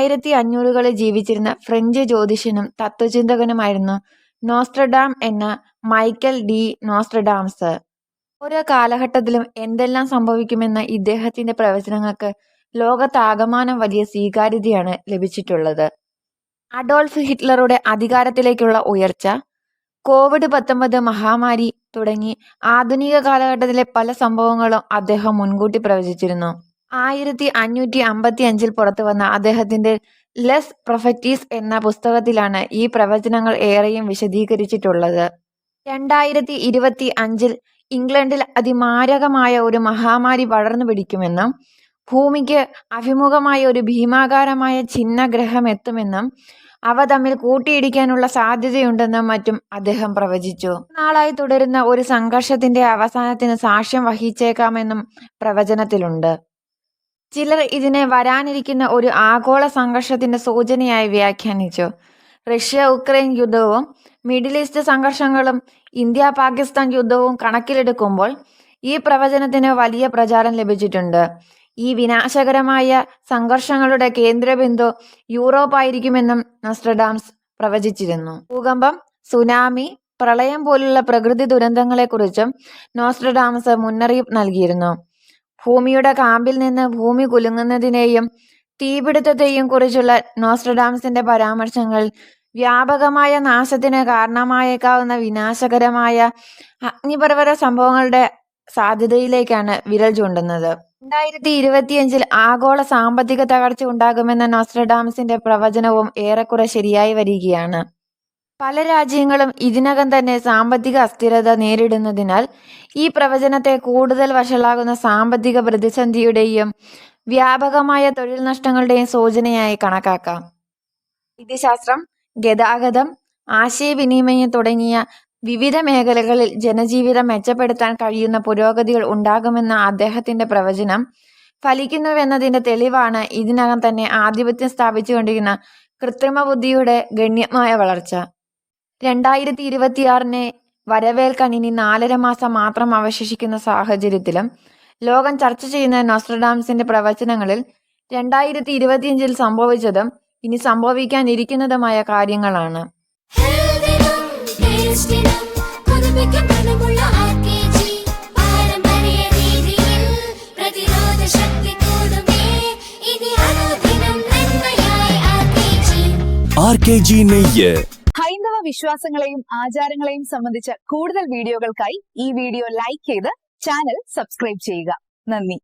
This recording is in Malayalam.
ആയിരത്തി അഞ്ഞൂറുകളിൽ ജീവിച്ചിരുന്ന ഫ്രഞ്ച് ജ്യോതിഷനും തത്വചിന്തകനുമായിരുന്നു നോസ്ട്രഡാം എന്ന മൈക്കൽ ഡി നോസ്ട്രഡാംസ്. ഓരോ കാലഘട്ടത്തിലും എന്തെല്ലാം സംഭവിക്കുമെന്ന ഇദ്ദേഹത്തിന്റെ പ്രവചനങ്ങൾക്ക് ലോകത്താകമാനം വലിയ സ്വീകാര്യതയാണ് ലഭിച്ചിട്ടുള്ളത്. അഡോൾഫ് ഹിറ്റ്ലറുടെ അധികാരത്തിലേക്കുള്ള ഉയർച്ച, കോവിഡ് പത്തൊമ്പത് മഹാമാരി തുടങ്ങി ആധുനിക കാലഘട്ടത്തിലെ പല സംഭവങ്ങളും അദ്ദേഹം മുൻകൂട്ടി പ്രവചിച്ചിരുന്നു. ആയിരത്തി അഞ്ഞൂറ്റി അമ്പത്തി അഞ്ചിൽ പുറത്തു വന്ന അദ്ദേഹത്തിന്റെ ലെസ് പ്രൊഫറ്റീസ് എന്ന പുസ്തകത്തിലാണ് ഈ പ്രവചനങ്ങൾ ഏറെയും വിശദീകരിച്ചിട്ടുള്ളത്. രണ്ടായിരത്തി ഇരുപത്തി അഞ്ചിൽ ഇംഗ്ലണ്ടിൽ അതിമാരകമായ ഒരു മഹാമാരി വളർന്നു പിടിക്കുമെന്നും ഭൂമിക്ക് അഭിമുഖമായ ഒരു ഭീമാകാരമായ ഛിന്നഗ്രഹമെത്തുമെന്നും അവ തമ്മിൽ കൂട്ടിയിടിക്കാനുള്ള സാധ്യതയുണ്ടെന്നും മറ്റും അദ്ദേഹം പ്രവചിച്ചു. നാളായി തുടരുന്ന ഒരു സംഘർഷത്തിന്റെ അവസാനത്തിന് സാക്ഷ്യം വഹിച്ചേക്കാമെന്നും പ്രവചനത്തിലുണ്ട്. ചിലർ ഇതിനെ വരാനിരിക്കുന്ന ഒരു ആഗോള സംഘർഷത്തിന്റെ സൂചനയായി വ്യാഖ്യാനിച്ചു. റഷ്യ-ഉക്രൈൻ യുദ്ധവും മിഡിൽ ഈസ്റ്റ് സംഘർഷങ്ങളും ഇന്ത്യ പാകിസ്ഥാൻ യുദ്ധവും കണക്കിലെടുക്കുമ്പോൾ ഈ പ്രവചനത്തിന് വലിയ പ്രചാരം ലഭിച്ചിട്ടുണ്ട്. ഈ വിനാശകരമായ സംഘർഷങ്ങളുടെ കേന്ദ്രബിന്ദു യൂറോപ്പ് ആയിരിക്കുമെന്നും നസ്ട്രഡാംസ് പ്രവചിച്ചിരുന്നു. ഭൂകമ്പം, സുനാമി, പ്രളയം പോലുള്ള പ്രകൃതി ദുരന്തങ്ങളെക്കുറിച്ചും നോസ്ട്രഡാംസ് മുന്നറിയിപ്പ് നൽകിയിരുന്നു. ഭൂമിയുടെ കാമ്പിൽ നിന്ന് ഭൂമി കുലുങ്ങുന്നതിനെയും തീപിടുത്തത്തെയും കുറിച്ചുള്ള നോസ്ട്രഡാംസിന്റെ പരാമർശങ്ങൾ വ്യാപകമായ നാശത്തിന് കാരണമായേക്കാവുന്ന വിനാശകരമായ അഗ്നിപർവത സംഭവങ്ങളുടെ സാധ്യതയിലേക്കാണ് വിരൽ ചൂണ്ടുന്നത്. രണ്ടായിരത്തി ഇരുപത്തിയഞ്ചിൽ ആഗോള സാമ്പത്തിക തകർച്ച ഉണ്ടാകുമെന്ന നോസ്ട്രഡാംസിന്റെ പ്രവചനവും ഏറെക്കുറെ ശരിയായി വരികയാണ്. പല രാജ്യങ്ങളും ഇതിനകം തന്നെ സാമ്പത്തിക അസ്ഥിരത നേരിടുന്നതിനാൽ ഈ പ്രവചനത്തെ കൂടുതൽ വഷളാകുന്ന സാമ്പത്തിക പ്രതിസന്ധിയുടെയും വ്യാപകമായ തൊഴിൽ നഷ്ടങ്ങളുടെയും സൂചനയായി കണക്കാക്കാം. വിദ്യശാസ്ത്രം ഗതാഗതം, ആശയവിനിമയം തുടങ്ങിയ വിവിധ മേഖലകളിൽ ജനജീവിതം മെച്ചപ്പെടുത്താൻ കഴിയുന്ന പുരോഗതികൾ ഉണ്ടാകുമെന്ന അദ്ദേഹത്തിന്റെ പ്രവചനം ഫലിക്കുന്നുവെന്നതിന്റെ തെളിവാണ് ഇതിനകം തന്നെ ആധിപത്യം സ്ഥാപിച്ചുകൊണ്ടിരിക്കുന്ന കൃത്രിമ ബുദ്ധിയുടെ ഗണ്യമായ വളർച്ച. രണ്ടായിരത്തി ഇരുപത്തിയാറിനെ വരവേൽക്കാൻ ഇനി നാലര മാസം മാത്രം അവശേഷിക്കുന്ന സാഹചര്യത്തിലും ലോകം ചർച്ച ചെയ്യുന്ന നോസ്ട്രഡാംസിന്റെ പ്രവചനങ്ങളിൽ രണ്ടായിരത്തി ഇരുപത്തിയഞ്ചിൽ സംഭവിച്ചതും ഇനി സംഭവിക്കാനിരിക്കുന്നതുമായ കാര്യങ്ങളാണ്. ആർ കെ ജി നെയ്യ് വിശ്വാസങ്ങളെയും ആചാരങ്ങളെയും സംബന്ധിച്ച കൂടുതൽ വീഡിയോകൾക്കായി ഈ വീഡിയോ ലൈക്ക് ചെയ്ത് ചാനൽ സബ്സ്ക്രൈബ് ചെയ്യുക. നന്ദി.